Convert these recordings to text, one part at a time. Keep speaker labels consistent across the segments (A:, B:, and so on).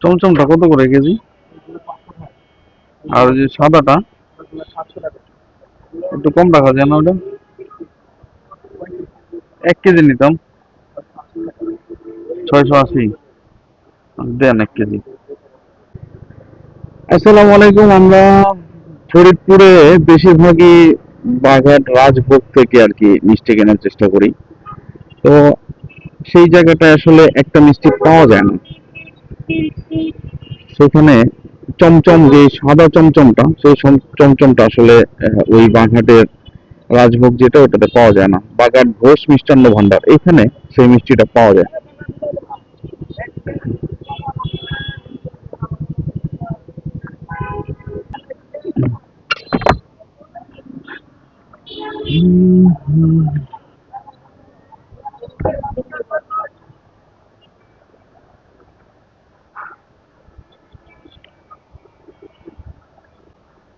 A: চমচমটা কত করে কেজি? আর যে সাদাটা? একটু কম রাখা যায় না ওটা? এক কেজি নিতাম। ছয়শো আশি। দেন এক কেজি। আসসালামু আলাইকুম, আমরা ফরিদপুরে বেশিরভাগই বাঘাট রাজভোগ থেকে আর কি মিষ্টি কেনার চেষ্টা করি। তো সেই জায়গাটায় আসলে একটা মিষ্টি পাওয়া যায় না। সেখানে চমচম যে সাদা চমচমটা, সেই চমচমটা আসলে ওই বাঘাটের রাজভোগ যেটা, ওটাতে পাওয়া যায় না। বাঘাট ঘোষ মিষ্টান্ন ভান্ডার এখানে সেই মিষ্টিটা পাওয়া যায়।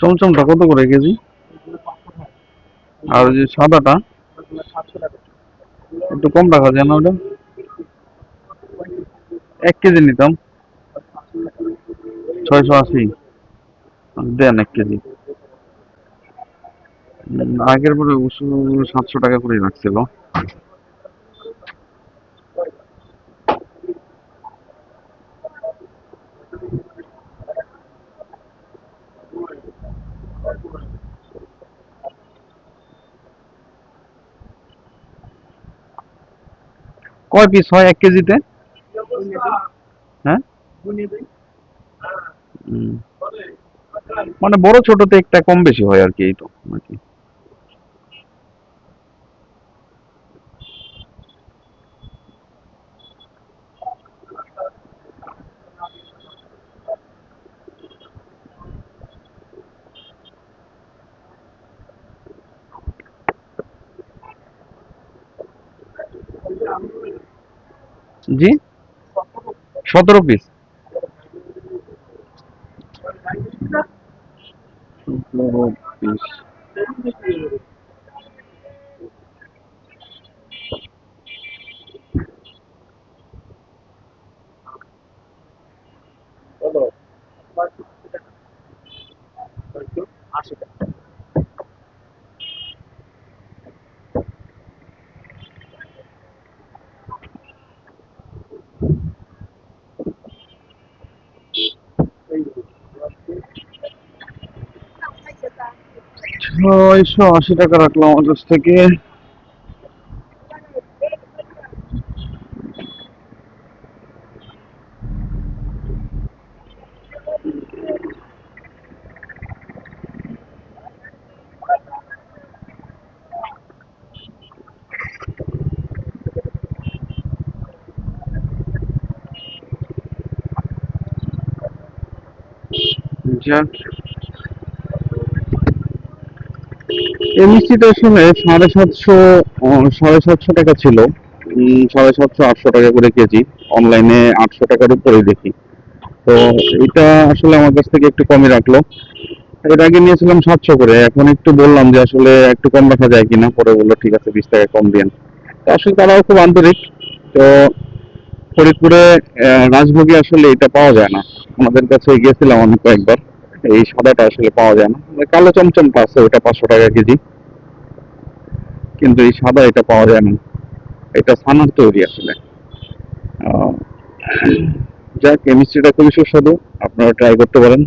A: চমচমটা কত করে কেজি? আর যে সাদাটা? একটু কম রাখা যায় না ওটা? এক কেজি নিতাম। ছয়শো আশি। দেন এক কেজি। আগের পরে সাতশো টাকা করে রাখছিল। কয় পিস হয় এক কেজিতে? হ্যাঁ? মানে বড় ছোটতে একটা কম বেশি হয় আর কি এই তো আর জি? সতেরো পিস সতেরো পিস ছয়শো আশি টাকা রাখলাম আমার কাছ থেকে। যাক। এই মিষ্টিটা আসলে সাড়ে সাতশো সাড়ে সাতশো টাকা ছিল। সাড়ে সাতশো, আটশো টাকা করে কেজি। অনলাইনে আটশো টাকার উপরে দেখি। তো এটা আসলে আমার কাছ থেকে একটু কমই রাখল। এর আগে নিয়েছিলাম সাতশো করে। এখন একটু বললাম যে আসলে একটু কম রাখা যায় কিনা। পরে বলল, ঠিক আছে, বিশ টাকা কম দিন তো আসলে তারাও খুব আন্তরিক। তো ফরিদপুরে রাজভোগে আসলে এটা পাওয়া যায় না। আমাদের কাছে গিয়েছিলাম আমি কয়েকবার। এই সাদাটা আসলে পাওয়া যায় না। মানে কালো চমচমটা আছে ওটা পাঁচশো টাকা কেজি। কিন্তু এই সাদা এটা পাওয়া যায় না। এটা সানার তৈরি আসলে। যাক কেমিস্ট্রিটা খুবই সুস্বাদু। আপনারা ট্রাই করতে পারেন।